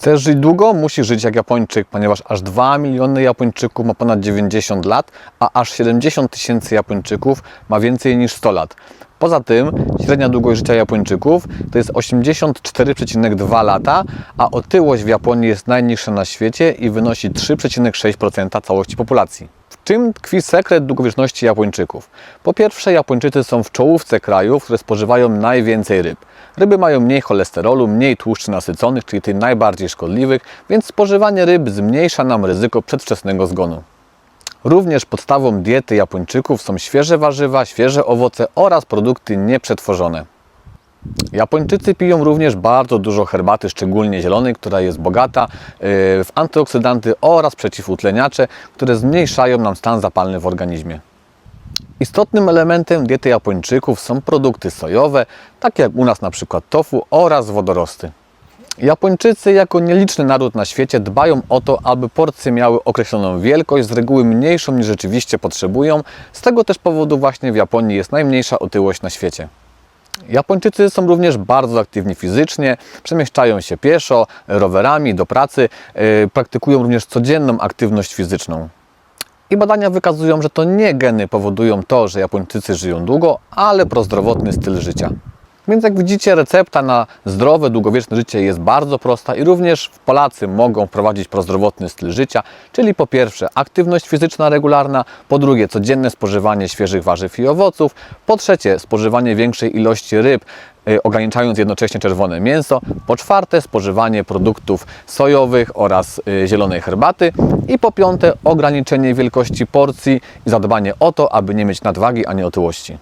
Chcesz żyć długo? Musisz żyć jak Japończyk, ponieważ aż 2 miliony Japończyków ma ponad 90 lat, a aż 70 tysięcy Japończyków ma więcej niż 100 lat. Poza tym średnia długość życia Japończyków to jest 84,2 lata, a otyłość w Japonii jest najniższa na świecie i wynosi 3,6% całości populacji. Czym tkwi sekret długowieczności Japończyków? Po pierwsze, Japończycy są w czołówce krajów, które spożywają najwięcej ryb. Ryby mają mniej cholesterolu, mniej tłuszczy nasyconych, czyli tych najbardziej szkodliwych, więc spożywanie ryb zmniejsza nam ryzyko przedwczesnego zgonu. Również podstawą diety Japończyków są świeże warzywa, świeże owoce oraz produkty nieprzetworzone. Japończycy piją również bardzo dużo herbaty, szczególnie zielonej, która jest bogata yy, w antyoksydanty oraz przeciwutleniacze, które zmniejszają nam stan zapalny w organizmie. Istotnym elementem diety Japończyków są produkty sojowe, takie jak u nas na przykład tofu oraz wodorosty. Japończycy jako nieliczny naród na świecie dbają o to, aby porcje miały określoną wielkość, z reguły mniejszą niż rzeczywiście potrzebują. Z tego też powodu właśnie w Japonii jest najmniejsza otyłość na świecie. Japończycy są również bardzo aktywni fizycznie, przemieszczają się pieszo, rowerami do pracy, yy, praktykują również codzienną aktywność fizyczną. I badania wykazują, że to nie geny powodują to, że Japończycy żyją długo, ale prozdrowotny styl życia. Więc jak widzicie, recepta na zdrowe, długowieczne życie jest bardzo prosta i również Polacy mogą wprowadzić prozdrowotny styl życia, czyli po pierwsze aktywność fizyczna regularna, po drugie codzienne spożywanie świeżych warzyw i owoców, po trzecie spożywanie większej ilości ryb, y, ograniczając jednocześnie czerwone mięso, po czwarte spożywanie produktów sojowych oraz y, zielonej herbaty i po piąte ograniczenie wielkości porcji i zadbanie o to, aby nie mieć nadwagi ani otyłości.